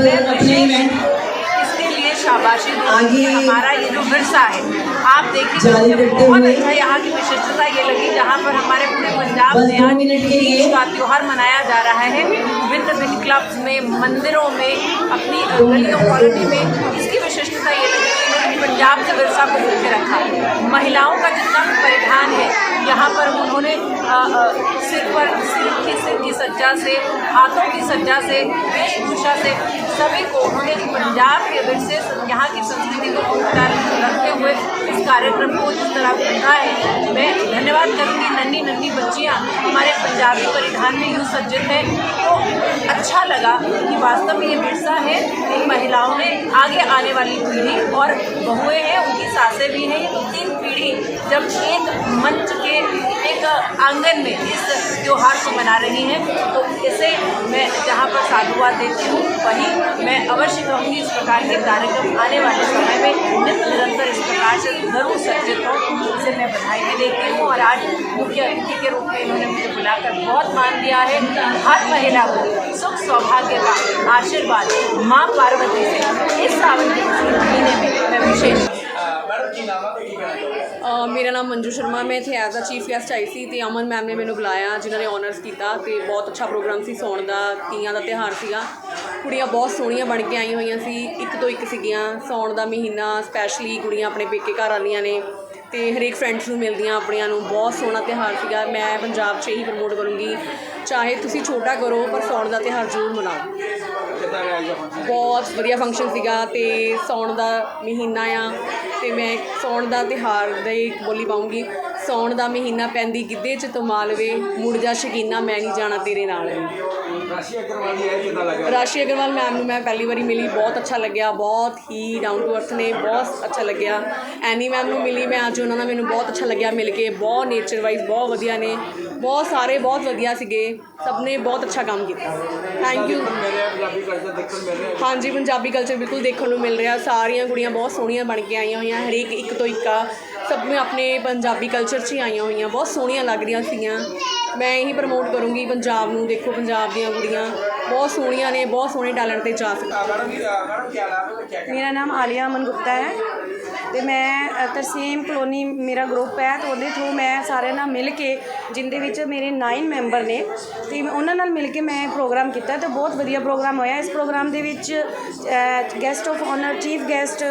अपने इवेंट इसके लिए शाबाशी आगे हमारा ये जो विरसा है आप देखिए बहुत अच्छा यहाँ की विशिष्टता ये लगी जहाँ पर हमारे पूरे पंजाब में मिनट के त्यौहार मनाया जा रहा है। विभिन्न क्लब्स में मंदिरों में अपनी गलियों कॉलोनी में इसकी विशिष्टता ये लगी पंजाब के विरसा को रखा। महिलाओं का जितना भी परिधान है यहाँ पर उन्होंने अ, अ, सिर पर सिर की सिर की सज्जा से हाथों की सज्जा से वेशभूषा से सभी को उन्होंने पंजाब के विरसे यहाँ की संस्कृति को पुरस्कार रखते हुए इस कार्यक्रम को जिस तरह रखा है, मैं धन्यवाद करूँगी। नन्ही नन्ही बच्चियाँ हमारे पंजाबी परिधान में यूँ सज्जित हैं। तो अच्छा लगा कि वास्तव में ये विरसा है, इन महिलाओं ने आगे आने वाली पीढ़ी और बहुएँ हैं, उनकी सासें भी हैं। तीन पीढ़ी जब एक मंच के एक आँगन में इस त्यौहार को मना रही हैं तो इसे मैं जहाँ पर साधुवाद देती हूँ, वहीं मैं अवश्य कहूँगी इस प्रकार के कार्यक्रम आने वाले में नित्य निरंतर इस प्रकार से ज़रूर सज्जित हो उसे मैं बधाई भी देती हूँ और आज मुख्य अतिथि के रूप में इन्होंने मुझे बुलाकर बहुत मान दिया है। हर महिला को सुख सौभाग्य का आशीर्वाद माँ पार्वती से इस सावन के महीने में मैं विशेष ਮੇਰਾ ਨਾਮ ਮੰਜੂ ਸ਼ਰਮਾ ਮੈਂ ਇੱਥੇ ਐਜ਼ ਅ ਚੀਫ ਗੈਸਟ ਆਈ ਸੀ ਤੇ ਅਮਨ ਮੈਮ ਨੇ ਮੈਨੂੰ ਬੁਲਾਇਆ ਜਿਨ੍ਹਾਂ ਨੇ ਆਨਰਸ ਕੀਤਾ ਤੇ ਬਹੁਤ ਅੱਛਾ ਪ੍ਰੋਗਰਾਮ ਸੀ ਸੌਣ ਦਾ ਤੀਆਂ ਦਾ ਤਿਉਹਾਰ ਸੀਗਾ। ਕੁੜੀਆਂ ਬਹੁਤ ਸੋਹਣੀਆਂ ਬਣ ਕੇ ਆਈਆਂ ਹੋਈਆਂ ਸੀ ਇੱਕ ਤੋਂ ਇੱਕ ਸੀਗੀਆਂ। ਸੌਣ ਦਾ ਮਹੀਨਾ ਸਪੈਸ਼ਲੀ ਕੁੜੀਆਂ ਆਪਣੇ ਪੇਕੇ ਘਰ ਆਉਂਦੀਆਂ ਨੇ ਤੇ ਹਰੇਕ ਫਰੈਂਡਸ ਨੂੰ ਮਿਲਦੀਆਂ ਆਪਣੀਆਂ ਨੂੰ। ਬਹੁਤ ਸੋਹਣਾ ਤਿਉਹਾਰ ਸੀਗਾ। ਮੈਂ ਪੰਜਾਬ 'ਚ ਇਹੀ ਪ੍ਰਮੋਟ ਕਰੂੰਗੀ। ਚਾਹੇ ਤੁਸੀਂ ਛੋਟਾ ਕਰੋ ਪਰ ਸੌਣ ਦਾ ਤਿਉਹਾਰ ਜ਼ਰੂਰ ਮਨਾਓ। ਬਹੁਤ ਵਧੀਆ ਫੰਕਸ਼ਨ ਸੀਗਾ ਤੇ ਸੌਣ ਦਾ ਮਹੀਨਾ ਆ। ਤੇ ਮੈਂ ਸੌਣ ਦਾ ਤਿਹਾਰ ਦਾ ਹੀ ਬੋਲੀ ਪਾਉਂਗੀ। ਸੌਣ ਦਾ ਮਹੀਨਾ ਪੈਂਦੀ ਗਿੱਧੇ ਚ ਤਮਾਲਵੇ ਮੁੜ ਜਾ ਸ਼ਕੀਨਾ ਮੈਂ ਨਹੀਂ ਜਾਣਾ ਤੇਰੇ ਨਾਲ। ਰਾਸ਼ੀ ਅਗਰਵਾਲ ਦੀ ਹੈ ਕਿੱਦਾਂ ਲੱਗਾ ਰਾਸ਼ੀ ਅਗਰਵਾਲ ਮੈਮ ਨੂੰ ਮੈਂ ਪਹਿਲੀ ਵਾਰੀ ਮਿਲੀ ਬਹੁਤ ਅੱਛਾ ਲੱਗਿਆ ਬਹੁਤ ਹੀ ਡਾਊਨ ਟੂ ਅਰਥ ਨੇ ਬਹੁਤ ਅੱਛਾ ਲੱਗਿਆ। ਐਨੀ ਮੈਮ ਨੂੰ ਮਿਲੀ ਮੈਂ ਅੱਜ ਉਹਨਾਂ ਨਾਲ ਮੈਨੂੰ ਬਹੁਤ ਅੱਛਾ ਲੱਗਿਆ ਮਿਲ ਕੇ ਬਹੁਤ ਨੇਚਰ ਵਾਈਜ਼ ਬਹੁਤ ਵਧੀਆ ਨੇ। ਬਹੁਤ ਸਾਰੇ ਬਹੁਤ ਵਧੀਆ ਸੀਗੇ। ਸਭ ਨੇ ਬਹੁਤ ਅੱਛਾ ਕੰਮ ਕੀਤਾ। ਥੈਂਕ ਯੂ ਮਿਲ ਰਿਹਾ ਪੰਜਾਬੀ ਕਲਚਰ ਦੇਖਣ ਨੂੰ ਮਿਲ ਰਿਹਾ। ਹਾਂਜੀ ਪੰਜਾਬੀ ਕਲਚਰ ਬਿਲਕੁਲ ਦੇਖਣ ਨੂੰ ਮਿਲ ਰਿਹਾ। ਸਾਰੀਆਂ ਕੁੜੀਆਂ ਬਹੁਤ ਸੋਹਣੀਆਂ ਬਣ ਕੇ ਆਈਆਂ ਹੋਈਆਂ ਹਰੇਕ ਇੱਕ ਤੋਂ ਇੱਕ ਆ। ਸਭ ਨੇ ਆਪਣੇ ਪੰਜਾਬੀ ਕਲਚਰ 'ਚ ਹੀ ਆਈਆਂ ਹੋਈਆਂ ਬਹੁਤ ਸੋਹਣੀਆਂ ਲੱਗ ਰਹੀਆਂ ਸੀਗੀਆਂ। ਮੈਂ ਇਹੀ ਪ੍ਰਮੋਟ ਕਰੂੰਗੀ ਪੰਜਾਬ ਨੂੰ। ਦੇਖੋ ਪੰਜਾਬ ਦੀਆਂ ਕੁੜੀਆਂ ਬਹੁਤ ਸੋਹਣੀਆਂ ਨੇ ਬਹੁਤ ਸੋਹਣੇ ਟੈਲੈਂਟ ਤੇ ਜਾ ਸਕਦੀਆਂ ਮੇਰਾ ਨਾਮ ਆਲੀਆ ਅਮਨ ਗੁप्ता ਹੈ। ਤੇ ਮੈਂ ਤਰਸੀਮ ਕਲੋਨੀ ਮੇਰਾ ਗਰੁੱਪ ਹੈ ਤੇ ਉਹਦੇ ਥਰੂ ਮੈਂ ਸਾਰਿਆਂ ਨਾਲ ਮਿਲ ਕੇ, ਜਿੰਦੇ ਵਿੱਚ ਮੇਰੇ 9 ਮੈਂਬਰ ਨੇ, ਤੇ ਉਹਨਾਂ ਨਾਲ ਮਿਲ ਕੇ ਮੈਂ ਪ੍ਰੋਗਰਾਮ ਕੀਤਾ ਤੇ ਬਹੁਤ ਵਧੀਆ ਪ੍ਰੋਗਰਾਮ ਹੋਇਆ। ਇਸ ਪ੍ਰੋਗਰਾਮ ਦੇ ਵਿੱਚ guest of honour chief guest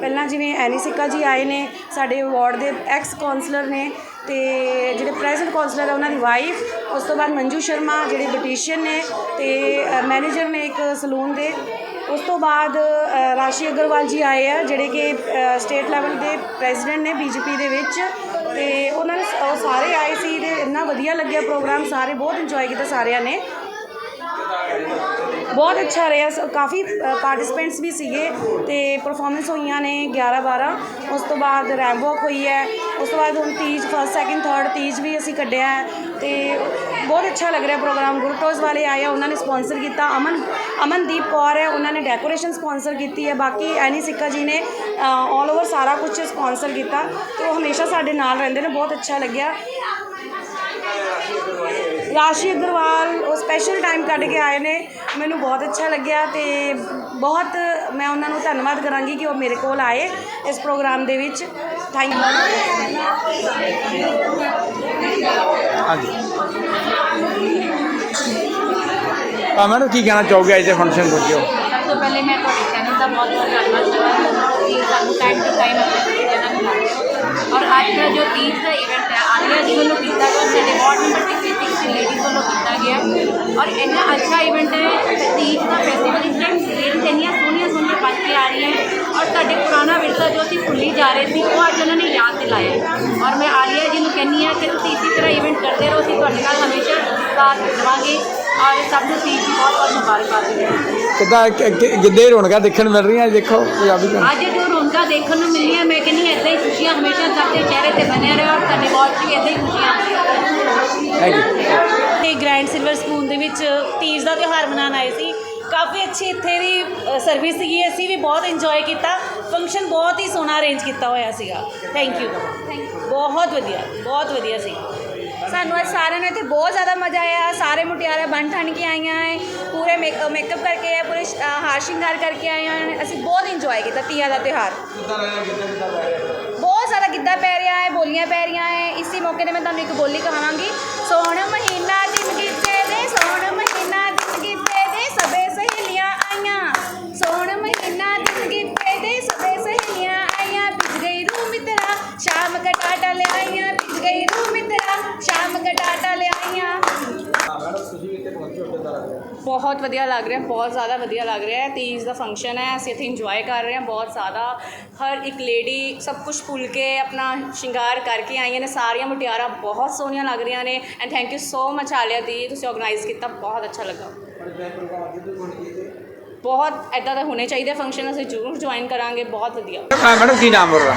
ਪਹਿਲਾਂ ਜਿਵੇਂ ਐਨੀ ਸਿੱਕਾ ਜੀ ਆਏ ਨੇ, ਸਾਡੇ ਵਾਰਡ ਦੇ ਐਕਸ ਕਾਉਂਸਲਰ ਨੇ, ਤੇ ਜਿਹੜੇ ਪ੍ਰੈਜ਼ੈਂਟ ਕਾਉਂਸਲਰ ਹੈ ਉਹਨਾਂ ਦੀ ਵਾਈਫ ਉਸ ਤੋਂ ਬਾਅਦ ਮੰਜੂ ਸ਼ਰਮਾ, ਜਿਹੜੇ ਬਟੀਸ਼ੀਅਨ ਨੇ, ਤੇ ਮੈਨੇਜਰ ਨੇ ਇੱਕ ਸਲੂਨ ਦੇ ਉਸ ਤੋਂ ਬਾਅਦ ਰਾਸ਼ੀ ਅਗਰਵਾਲ ਜੀ ਆਏ ਆ, ਜਿਹੜੇ ਕਿ ਸਟੇਟ ਲੈਵਲ ਦੇ ਪ੍ਰੈਜ਼ੀਡੈਂਟ ਨੇ ਬੀਜੇਪੀ ਦੇ ਵਿੱਚ ਤੇ ਉਹਨਾਂ ਨੇ ਸਾਰੇ ਆਏ ਸੀ ਤੇ ਇੰਨਾ ਵਧੀਆ ਲੱਗਿਆ ਪ੍ਰੋਗਰਾਮ ਸਾਰੇ ਬਹੁਤ ਇੰਜੋਏ ਕੀਤਾ ਸਾਰਿਆਂ ਨੇ। ਬਹੁਤ ਅੱਛਾ ਰਿਹਾ। ਸ- ਕਾਫੀ ਪਾਰਟਿਸਪੈਂਟਸ ਵੀ ਸੀਗੇ ਤੇ ਪਰਫਾਰਮੈਂਸ ਹੋਈਆਂ ਨੇ 11 12 ਉਸ ਤੋਂ ਬਾਅਦ ਰੈਂਪ ਵਾਕ ਹੋਈ ਹੈ। ਉਸ ਤੋਂ ਬਾਅਦ ਹੁਣ Teej first second third Teej ਵੀ ਅਸੀਂ ਕੱਢਿਆ ਹੈ ਤੇ ਬਹੁਤ ਅੱਛਾ ਲੱਗ ਰਿਹਾ ਪ੍ਰੋਗਰਾਮ ਗੁਰਟੋਜ਼ ਵਾਲੇ ਆਏ ਆ, ਉਹਨਾਂ ਨੇ ਸਪਾਂਸਰ ਕੀਤਾ। ਅਮਨ, ਅਮਨਦੀਪ ਕੌਰ ਹੈ, ਉਹਨਾਂ ਨੇ ਡੈਕੋਰੇਸ਼ਨ ਸਪਾਂਸਰ ਕੀਤੀ ਹੈ। ਬਾਕੀ ਐਨੀ ਸਿੱਕਾ ਜੀ ਨੇ ਆਲ ਓਵਰ ਸਾਰਾ ਕੁਝ ਸਪਾਂਸਰ ਕੀਤਾ। ਤੇ ਉਹ ਹਮੇਸ਼ਾ ਸਾਡੇ ਨਾਲ ਰਹਿੰਦੇ ਨੇ, ਬਹੁਤ ਅੱਛਾ ਲੱਗਿਆ। ਰਾਸ਼ੀ ਅਗਰਵਾਲ, ਉਹ ਸਪੈਸ਼ਲ ਟਾਈਮ ਕੱਢ ਕੇ ਆਏ ਨੇ। ਮੈਨੂੰ ਬਹੁਤ ਅੱਛਾ ਲੱਗਿਆ ਤੇ ਬਹੁਤ ਮੈਂ ਉਹਨਾਂ ਨੂੰ ਧੰਨਵਾਦ ਕਰਾਂਗੀ ਕਿ ਉਹ ਮੇਰੇ ਕੋਲ ਆਏ ਇਸ ਪ੍ਰੋਗਰਾਮ ਦੇ ਵਿੱਚ। ਥੈਂਕ ਯੂ ਹਾਂਜੀ। ਆ ਮੈਡਮ ਕੀ ਕਹਿਣਾ ਚਾਹੋਗੇ ਅੱਜ ਦੇ ਫੰਕਸ਼ਨ ਹੋ ਸਭ ਤੋਂ ਪਹਿਲੇ ਮੈਂ ਤੁਹਾਡੇ ਚੈਨਲ ਦਾ ਬਹੁਤ ਬਹੁਤ ਧੰਨਵਾਦ ਕਰਾਂਗੀ। ਕਿ ਸਾਨੂੰ ਟਾਈਮ ਟੂ ਟਾਈਮ ਆਪਣੇ ਚੀਜ਼ਾਂ ਨਾਲ ਮਿਲਾਉਂਦੇ ਹੋ ਔਰ ਅੱਜ ਦਾ ਜੋ ਤੀਜ ਦਾ ਇਵੈਂਟ ਹੈ ਆਲੀਆ ਜੀ ਵੱਲੋਂ ਕੀਤਾ ਗਿਆ ਸਾਡੇ ਵਾਰਡ ਨੰਬਰ 66 ਦੀ ਲੇਡੀਜ਼ ਵੱਲੋਂ ਕੀਤਾ ਗਿਆ ਔਰ ਇੰਨਾ ਅੱਛਾ ਇਵੈਂਟ ਹੈ ਤੇ ਤੀਜ ਦਾ ਫੈਸਟੀਵਲ ਇਸ ਟਾਈਮ ਲੇਡੀਜ਼ ਇੰਨੀਆਂ ਸੋਹਣੀਆਂ ਸੋਹਣੀਆਂ ਬਣ ਕੇ ਆ ਰਹੀਆਂ ਔਰ ਸਾਡੇ ਪੁਰਾਣਾ ਵਿਰਸਾ ਜੋ ਅਸੀਂ ਭੁੱਲੀ ਜਾ ਰਹੇ ਸੀ ਉਹ ਅੱਜ ਉਹਨਾਂ ਨੇ ਯਾਦ ਦਿਲਾਇਆ ਹੈ। ਔਰ ਮੈਂ ਆਲੀਆ ਜੀ ਨੂੰ ਕਹਿੰਦੀ ਹਾਂ ਕਿ ਤੁਸੀਂ ਇਸੇ ਤਰ੍ਹਾਂ ਇਵੈਂਟ ਔਰ ਸਭ ਨੂੰ ਤੀਜ ਦੀ ਬਹੁਤ ਬਹੁਤ ਮੁਬਾਰਕਬਾਦ ਦਿੰਦੇ ਹਾਂ ਕਿੱਦਾਂ ਗਿੱਧੇ ਰੌਣਕਾਂ ਦੇਖਣ ਨੂੰ ਮਿਲ ਰਹੀਆਂ ਦੇਖੋ ਪੰਜਾਬੀ ਅੱਜ ਜੋ ਰੌਣਕਾਂ ਦੇਖਣ ਨੂੰ ਮਿਲੀਆਂ ਮੈਂ ਕਹਿੰਦੀ ਹਾਂ ਇੱਦਾਂ ਹੀ ਖੁਸ਼ੀਆਂ ਹਮੇਸ਼ਾ ਸਭ ਦੇ ਚਿਹਰੇ ਤੇ ਬਣੇ ਰਹੇ ਔਰ 'ਚ ਵੀ ਇੱਦਾਂ ਹੀ ਖੁਸ਼ੀਆਂ ਆਉਂਦੀਆਂ ਥੈਂਕ ਯੂ ਤੇ ਗ੍ਰੈਂਡ ਸਿਲਵਰ ਸਪੂਨ ਦੇ ਵਿੱਚ ਤੀਜ ਦਾ ਤਿਉਹਾਰ ਮਨਾਉਣ ਆਏ ਸੀ। ਕਾਫੀ ਅੱਛੀ ਇੱਥੇ ਦੀ ਸਰਵਿਸ ਸੀਗੀ ਅਸੀਂ ਵੀ ਬਹੁਤ ਇੰਜੋਏ ਕੀਤਾ। ਫੰਕਸ਼ਨ ਬਹੁਤ ਹੀ ਸੋਹਣਾ ਅਰੇਂਜ ਕੀਤਾ ਹੋਇਆ ਸੀਗਾ। ਥੈਂਕ ਯੂ ਬਹੁਤ ਵਧੀਆ ਬਹੁਤ ਵਧੀਆ ਸੀ। ਸਾਨੂੰ ਅੱਜ ਸਾਰਿਆਂ ਨੂੰ ਇੱਥੇ ਬਹੁਤ ਜ਼ਿਆਦਾ ਮਜ਼ਾ ਆਇਆ। ਸਾਰੇ ਮੁਟਿਆਰਾਂ ਬਣ ਠਣ ਕੇ ਆਈਆਂ ਹੈ ਪੂਰੇ ਮੇਕ- ਮੇਕਅਪ ਕਰਕੇ ਆਏ ਪੂਰੇ ਸ਼- ਅ, ਹਾਰ ਸ਼ਿੰਗਾਰ ਕਰਕੇ ਆਏ ਹੋਏ ਨੇ ਅਸੀਂ ਬਹੁਤ ਇੰਜੋਏ ਕੀਤਾ ਤੀਆਂ ਦਾ ਤਿਉਹਾਰ। ਬਹੁਤ ਜ਼ਿਆਦਾ ਗਿੱਧਾ ਪੈ ਰਿਹਾ ਹੈ ਬੋਲੀਆਂ ਪੈ ਰਹੀਆਂ ਹੈ ਇਸੇ ਮੌਕੇ ਤੇ ਮੈਂ ਤੁਹਾਨੂੰ ਇੱਕ ਬੋਲੀ ਕਹਾਵਾਂਗੀ। ਸੋਹਣ ਮਹੀਨਾ ਦਿਨ ਗਿੱਧੇ ਦੇ ਸੋਹਣ ਮਹੀਨਾ ਦਿਨ ਗਿੱਧੇ ਦੇ ਸਭੇ ਸਹੇਲੀਆਂ ਆਈਆਂ ਸੋਹਣ ਮਹੀਨਾ ਦਿਨ ਗਿੱਧੇ ਦੇ ਸਭੇ ਸਹੇਲੀਆਂ ਆਈਆਂ ਪਿੱਛ ਗਈ ਰੂ ਮਿੱਤਰਾ ਸ਼ਾਮ ਕਟਾਟਾ ਲੈ ਆਈਆਂ ਪਿੱਛ ਗਈ ਰੂ ਮਿੱਤਰਾ ਸ਼ਾਮ ਕਟਾਟਾ ਲੈ ਆਈਆਂ ਬਹੁਤ ਵਧੀਆ ਲੱਗ ਰਿਹਾ, ਬਹੁਤ ਜ਼ਿਆਦਾ ਵਧੀਆ ਲੱਗ ਰਿਹਾ ਹੈ। ਤੀਜ ਦਾ ਫੰਕਸ਼ਨ ਹੈ, ਅਸੀਂ ਇੱਥੇ ਇੰਜੋਏ ਕਰ ਰਹੇ ਹਾਂ ਬਹੁਤ ਜ਼ਿਆਦਾ। ਹਰ ਇੱਕ ਲੇਡੀ ਸਭ ਕੁਝ ਭੁੱਲ ਕੇ ਆਪਣਾ ਸ਼ਿੰਗਾਰ ਕਰਕੇ ਆਈਆਂ ਨੇ, ਸਾਰੀਆਂ ਮੁਟਿਆਰਾਂ ਬਹੁਤ ਸੋਹਣੀਆਂ ਲੱਗ ਰਹੀਆਂ ਨੇ। And thank you so much ਆਲਿਆ ਦੀ, ਤੁਸੀਂ ਆਰਗੇਨਾਈਜ਼ ਕੀਤਾ, ਬਹੁਤ ਅੱਛਾ ਲੱਗਾ। ਬਹੁਤ ਐਦਾਂ ਦੇ ਹੋਣੇ ਚਾਹੀਦੇ ਫੰਕਸ਼ਨ ਅਸੀਂ ਜ਼ਰੂਰ ਜੁਆਇਨ ਕਰਾਂਗੇ ਬਹੁਤ ਵਧੀਆ। ਹਾਂ ਮੈਡਮ ਕੀ ਨਾਮ ਬੋਲ ਰਹਾ?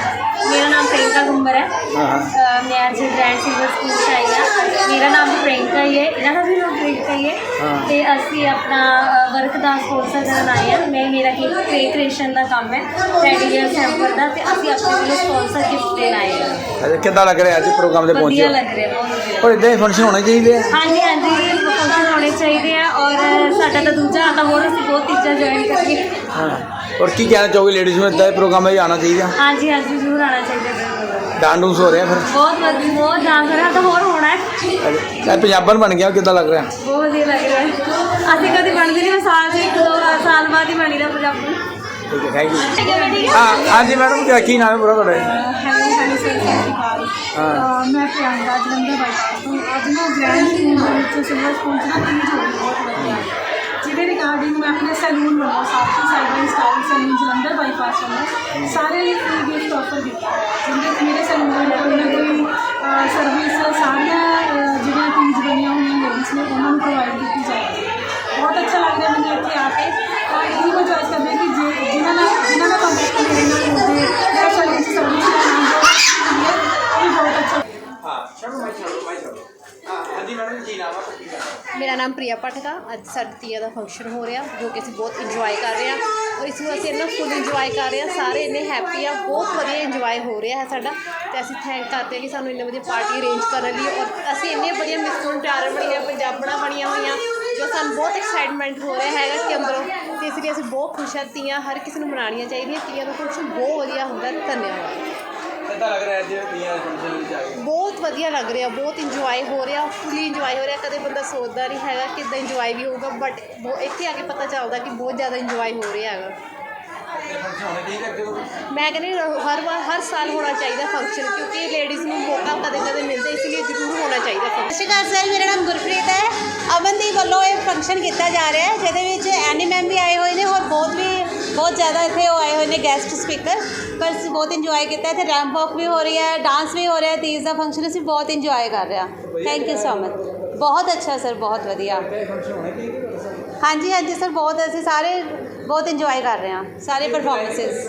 ਮੇਰਾ ਨਾਮ ਪ੍ਰਿੰਕਾ ਗੁੰਬਰ ਹੈ। ਅ, मैं आज ब्रांड सिल्वर स्कूल से आई हाँ मेरा नाम भी प्रियंका ही है इन्हों भी नाम प्रियंका ही है ਹਾਂ। ਤੇ ਅਸੀਂ ਆਪਣਾ ਅ, ਵਰਕ ਦਾ ਕੋਰਸ ਕਰਨ ਆਏ ਹਾਂ। ਮੈਂ ਮੇਰਾ ਕੀ ਕ੍ਰੇ ਕ੍ਰੀਏਸ਼ਨ ਦਾ ਕੰਮ ਹੈ ਰੈਡੀਅਰ ਸੈਂਪਲ ਦਾ। ਤੇ ਅਸੀਂ ਆਪਣੇ ਵੱਲੋਂ ਸਪਾਂਸਰ ਗਿਫਟ ਦੇਣ ਆਏ ਹਾਂ। ਕਿੱਦਾਂ ਲੱਗ ਰਿਹਾ ਅੱਜ ਪ੍ਰੋਗਰਾਮ ਤੇ ਵਧੀਆ ਪਹੁੰਚੇ ਲੱਗ ਰਿਹਾ ਬਹੁਤ ਵਧੀਆ। ਔਰ ਇਦਾਂ ਹੀ ਫੰਕਸ਼ਨ ਹੋਣੇ ਚਾਹੀਦੇ ਆ? ਹਾਂਜੀ ਹਾਂਜੀ। ਫੰਕਸ਼ਨ ਹੋਣੇ ਚਾਹੀਦੇ ਆ ਔਰ ਸਾਡਾ ਤਾਂ ਦੂਜਾ ਆਤਾ ਹੋਰ ਅਸੀਂ ਬਹੁਤ ਤੀਜਾ ਜੁਆਇਨ ਕਰੀਏ। ਹਾਂ। ਔਰ ਕੀ ਕਹਿਣਾ ਚਾਹੋਗੇ ਲੇਡੀਜ਼ ਨੂੰ? ਇਦਾਂ ਦੇ ਪ੍ਰੋਗਰਾਮ ਵਿੱਚ ਆਉਣਾ ਚਾਹੀਦਾ? ਹਾਂਜੀ ਹਾਂਜੀ ਜ਼ਰੂਰ ਆਉਣਾ ਚਾਹੀਦਾ ਹੈ ਡਾਂਸ ਡੂੰਸ ਹੋ ਰਿਹਾ ਫਿਰ? ਬਹੁਤ ਵਧੀਆ ਬਹੁਤ ਡਾਂਸ ਰਿਹਾ ਤਾਂ ਹੋਰ ਹੋਣਾ ਹੈ। ਇਹ ਪੰਜਾਬਣ ਬਣ ਗਿਆ ਕਿੱਦਾਂ ਲੱਗ ਰਿਹਾ? ਬਹੁਤ ਵਧੀਆ ਲੱਗ ਰਿਹਾ ਹੈ। ਅਸੀਂ ਕਦੇ ਬਣਦੇ ਨਹੀਂ ਸਾਲ ਚ ਇੱਕ ਦੋ ਸਾਲ ਬਾਅਦ ਹੀ ਬਣੀਦਾ ਪੰਜਾਬੀ ਠੀਕ ਹੈ ਥੈਂਕ ਯੂ ਹਾਂ ਹਾਂਜੀ ਮੈਡਮ ਕੀ- ਕੀ ਨਾਮ ਹੈ ਪੂਰਾ ਤੁਹਾਡਾ? ਹੈਲੋ ਹੈਲੋ ਸਰ ਸਤਿ ਸ਼੍ਰੀ ਅਕਾਲ ਅਹ ਮੈਂ ਪ੍ਰਿਯੰਕਾ ਜਲੰਧਰ ਬਾਈਪਾਸ ਤੋਂ ਅੱਜ ਨਾ ਗ੍ਰੈਂਡ ਸਕੂਲ ਦੇ ਵਿੱਚ ਸਿਲਵਰ ਸਕੂਲ ਚ ਨਾ ਤੀਜ ਹੋ ਰਹੀ ਬਹੁਤ ਵਧੀਆ ਜਿਹਦੇ ਰਿਗਾਰਡਿੰਗ ਮੈਂ ਆਪਣੇ ਸੈਲੂਨ ਵੱਲੋਂ ਸਾਥੀ cyber style salon Jalandhar bypass ਵੱਲੋਂ ਸਾਰੇ ਲਈ ਫ੍ਰੀ ਗਿਫਟ ਆਫਰ ਕੀਤਾ ਹੈ ਜਿਹਦੇ ਵਿੱਚ ਮੇਰੇ ਸੈਲੂਨ ਵਿੱਚ ਕੋਈ ਨਾ ਕੋਈ ਸਰਵਿਸ ਸਾਰੀਆਂ ਅਹ, ਜਿਹੜੀਆਂ ਤੀਜ ਬਣੀਆਂ ਹੋਈਆਂ ਲੇਡੀਜ਼ ਨੇ ਉਹਨਾਂ ਨੂੰ ਪ੍ਰੋਵਾਈਡ ਕੀਤੀ ਜਾਏਗੀ ਬਹੁਤ ਅੱਛਾ ਲੱਗ ਰਿਹਾ ਮੈਨੂੰ ਇੱਥੇ ਆ ਕੇ। ਤਾਂ ਇਹੀ ਮੈਂ ਚੋਇਸ ਕਰਦੀ ਕਿ ਜੇ ਜਿਨ੍ਹਾਂ ਨਾਲ ਜਿਨ੍ਹਾਂ ਦਾ ਕੰਟੈਕਟ ਮੇਰੇ ਨਾਲ ਹੋਵੇ ਜਾਂ ਸਰਵਿਸ ਸਰਵਿਸ ਲੈਣਾ ਹੋ ਇਹ ਬਹੁਤ ਅੱਛਾ। ਹਾਂ ਚਲੋ ਮੈਂ ਚਲੋ ਮੈਂ ਚਲੋ। ਹਾਂ ਹਾਂਜੀ ਮੈਡਮ ਕੀ ਨਾਮ ਹੈ ਮੇਰਾ ਨਾਮ ਪ੍ਰਿਆ ਭਟਕਾ ਅੱਜ ਸਾਡੀ ਤੀਆ ਦਾ ਫੰਕਸ਼ਨ ਹੋ ਰਿਹਾ ਜੋ ਕਿ ਅਸੀਂ ਬਹੁਤ ਇੰਜੋਏ ਕਰ ਰਹੇ ਹਾਂ। ਔਰ ਇਸ ਨੂੰ ਅਸੀਂ ਇੰਨਾ ਫੁੱਲ ਇੰਜੋਏ ਕਰ ਰਹੇ ਹਾਂ ਸਾਰੇ ਇੰਨੇ ਹੈਪੀ ਆ ਬਹੁਤ ਵਧੀਆ ਇੰਜੋਏ ਹੋ ਰਿਹਾ ਹੈ ਸਾਡਾ। ਤੇ ਅਸੀਂ ਥੈਂਕ ਕਰਦੇ ਹਾਂ ਕਿ ਸਾਨੂੰ ਇੰਨੀ ਵਧੀਆ ਪਾਰਟੀ ਅਰੇਂਜ ਕਰਨ ਲਈ ਔਰ ਅਸੀਂ ਇੰਨੇ ਵਧੀਆ ਮਿਸਟਰ ਪਿਆਰ ਬਣੀਆਂ ਪੰਜਾਬਣਾ ਬਣੀਆਂ ਹੋਈਆਂ ਜੋ ਸਾਨੂੰ ਬਹੁਤ ਐਕਸਾਈਟਮੈਂਟ ਹੋ ਰਿਹਾ ਹੈਗਾ ਕਿ ਅੰਦਰੋਂ ਤੇ ਇਸ ਲਈ ਅਸੀਂ ਬਹੁਤ ਖੁਸ਼ ਹਾਂ ਤੀਆਂ ਹਰ ਕਿਸੇ ਨੂੰ ਮਨਾਉਣੀਆਂ ਚਾਹੀਦੀਆਂ ਤੀਆਂ ਦਾ ਫੰਕਸ਼ਨ ਬਹੁਤ ਵਧੀਆ ਹੁੰਦਾ। ਧੰਨਵਾਦ ਕਿੱਦਾਂ ਲੱਗ ਰਿਹਾ ਅੱਜ ਤੀਆਂ ਫੰਕਸ਼ਨ ਵਿੱਚ ਆ ਕੇ ਬਹੁਤ ਵਧੀਆ ਲੱਗ ਰਿਹਾ ਬਹੁਤ ਇੰਜੋਏ ਹੋ ਰਿਹਾ ਫੁੱਲੀ ਇੰਜੋਏ ਹੋ ਰਿਹਾ ਕਦੇ ਬੰਦਾ ਸੋਚਦਾ ਨਹੀਂ ਹੈਗਾ ਕਿ ਇਦਾਂ ਇੰਜੋਏ ਵੀ ਹੋਊਗਾ ਬਟ ਇੱਥੇ ਆ ਕੇ ਪਤਾ ਚੱਲਦਾ ਕਿ ਬਹੁਤ ਜ਼ਿਆਦਾ ਇੰਜੋਏ ਹੋ ਰਿਹਾ ਹੈਗਾ ਮੈਂ ਕਹਿੰਦੀ ਹਰ ਵਾਰ ਹਰ ਸਾਲ ਹੋਣਾ ਚਾਹੀਦਾ ਫੰਕਸ਼ਨ ਕਿਉਂਕਿ ਲੇਡੀਜ਼ ਨੂੰ ਮੌਕਾ ਕਦੇ ਕਦੇ ਮਿਲਦਾ ਇਸ ਲਈ ਜ਼ਰੂਰ ਹੋਣਾ ਚਾਹੀਦਾ। ਸਤਿ ਸ਼੍ਰੀ ਅਕਾਲ ਸਰ ਮੇਰਾ ਨਾਮ ਗੁਰਪ੍ਰੀਤ ਹੈ। ਅਮਨਦੀਪ ਵੱਲੋਂ ਇਹ ਫੰਕਸ਼ਨ ਕੀਤਾ ਜਾ ਰਿਹਾ ਹੈ ਜਿਹਦੇ ਵਿੱਚ ਐਨੀ ਮੈਮ ਵੀ ਆਏ ਹੋਏ ਨੇ ਹੋਰ ਬਹੁਤ ਵੀ ਬਹੁਤ ਜ਼ਿਆਦਾ ਇੱਥੇ ਉਹ ਆਏ ਹੋਏ ਨੇ ਗੈਸਟ ਸਪੀਕਰ ਪਰ ਅਸੀਂ ਬਹੁਤ ਇੰਜੋਏ ਕੀਤਾ ਇੱਥੇ ਰੈਂਪ ਵਾਕ ਵੀ ਹੋ ਰਹੀ ਹੈ ਡਾਂਸ ਵੀ ਹੋ ਰਿਹਾ ਹੈ ਤੀਜ ਦਾ ਫੰਕਸ਼ਨ ਅਸੀਂ ਬਹੁਤ ਇੰਜੋਏ ਕਰ ਰਹੇ ਹਾਂ। ਥੈਂਕ ਯੂ ਸੋ ਮਚ ਬਹੁਤ ਅੱਛਾ ਸਰ ਬਹੁਤ ਵਧੀਆ। ਹਾਂਜੀ ਹਾਂਜੀ ਸਰ ਬਹੁਤ ਅਸੀਂ ਸਾਰੇ ਬਹੁਤ ਇੰਜੋਏ ਕਰ ਰਹੇ ਹਾਂ ਸਾਰੇ ਪਰਫਾਰਮੈਂਸਿਸ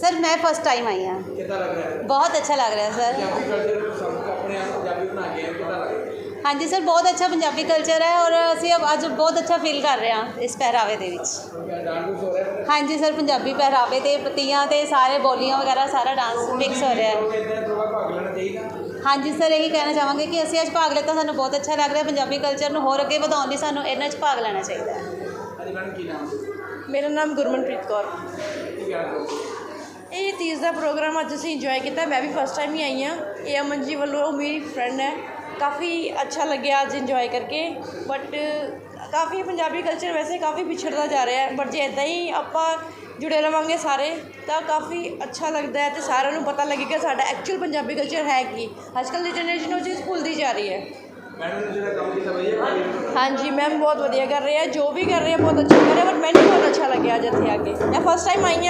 ਸਰ ਮੈਂ ਫਸਟ ਟਾਈਮ ਆਈ ਹਾਂ। ਕਿੱਦਾਂ ਲੱਗ ਰਿਹਾ? ਬਹੁਤ ਅੱਛਾ ਲੱਗ ਰਿਹਾ ਸਰ ਪੰਜਾਬੀ ਕਲਚਰ ਸਭ ਆਪਣੇ ਆਪ ਪੰਜਾਬੀ ਬਣਾ ਕੇ ਆਏ, ਕਿੱਦਾਂ ਲੱਗ ਰਿਹਾ? ਹਾਂਜੀ ਸਰ ਬਹੁਤ ਅੱਛਾ ਪੰਜਾਬੀ ਕਲਚਰ ਹੈ ਔਰ ਅਸੀਂ ਅੱਜ ਬਹੁਤ ਅੱਛਾ ਫੀਲ ਕਰ ਰਹੇ ਹਾਂ ਇਸ ਪਹਿਰਾਵੇ ਦੇ ਵਿੱਚ। ਹਾਂਜੀ ਸਰ ਪੰਜਾਬੀ ਪਹਿਰਾਵੇ ਤੇ ਪਤੀਆਂ ਤੇ ਸਾਰੇ ਬੋਲੀਆਂ ਵਗੈਰਾ ਸਾਰਾ ਡਾਂਸ ਮਿਕਸ ਹੋ ਰਿਹਾ ਹੈ। ਹਾਂਜੀ ਸਰ ਇਹੀ ਕਹਿਣਾ ਚਾਹਾਂਗੇ ਕਿ ਅਸੀਂ ਅੱਜ ਭਾਗ ਲਿੱਤਾ ਸਾਨੂੰ ਬਹੁਤ ਅੱਛਾ ਲੱਗ ਰਿਹਾ ਪੰਜਾਬੀ ਕਲਚਰ ਨੂੰ ਹੋਰ ਅੱਗੇ ਵਧਾਉਣ ਲਈ ਸਾਨੂੰ ਇਹਨਾਂ 'ਚ ਭਾਗ ਲੈਣਾ ਚਾਹੀਦਾ ਹੈ। ਮੈਡਮ ਕੀ ਨਾਮ ਮੇਰਾ ਨਾਮ ਗੁਰਮਨਪ੍ਰੀਤ ਕੌਰ। ਕੀ ਇਹ ਤੀਜ ਦਾ ਪ੍ਰੋਗਰਾਮ ਅੱਜ ਅਸੀਂ ਇੰਜੋਏ ਕੀਤਾ। ਮੈਂ ਵੀ ਫਸਟ ਟਾਈਮ ਹੀ ਆਈ ਹਾਂ। ਇਹ ਅਮਨ ਜੀ ਵੱਲੋਂ ਉਹ ਮੇਰੀ ਫਰੈਂਡ ਹੈ। ਕਾਫੀ ਅੱਛਾ ਲੱਗਿਆ ਅੱਜ ਇੰਜੋਏ ਕਰਕੇ। ਬਟ ਕਾਫੀ ਪੰਜਾਬੀ ਕਲਚਰ ਵੈਸੇ ਕਾਫੀ ਪਿਛੜਦਾ ਜਾ ਰਿਹਾ ਹੈ। ਬਟ ਜੇ ਇਦਾਂ ਹੀ ਆਪਾਂ ਜੁੜੇ ਰਵਾਂਗੇ ਸਾਰੇ ਤਾਂ ਕਾਫੀ ਅੱਛਾ ਲੱਗਦਾ ਹੈ ਤੇ ਸਾਰਿਆਂ ਨੂੰ ਪਤਾ ਲੱਗੇਗਾ ਸਾਡਾ ਐਕਚੁਅਲ ਪੰਜਾਬੀ ਕਲਚਰ ਹੈ ਕੀ। ਅੱਜ ਕੱਲ੍ਹ ਦੀ ਜਨਰੇਸ਼ਨ ਉਹ ਚੀਜ਼ ਭੁੱਲਦੀ ਜਾ ਰਹੀ ਹੈ। ਮੈਡਮ ਨੇ ਜਿਹੜਾ ਕੰਮ ਕੀਤਾ ਵਧੀਆ ਹਾਂਜੀ ਮੈਮ ਬਹੁਤ ਵਧੀਆ ਕਰ ਰਹੇ ਆ, ਜੋ ਵੀ ਕਰ ਰਹੇ ਆ, ਬਹੁਤ ਅੱਛਾ ਕਰ ਰਹੇ ਆ ਬਟ ਮੈਨੂੰ ਬਹੁਤ ਅੱਛਾ ਲੱਗਿਆ ਅੱਜ ਇੱਥੇ ਆ ਕੇ। ਮੈਂ ਫਸਟ ਟਾਈਮ ਆਈ ਹਾਂ।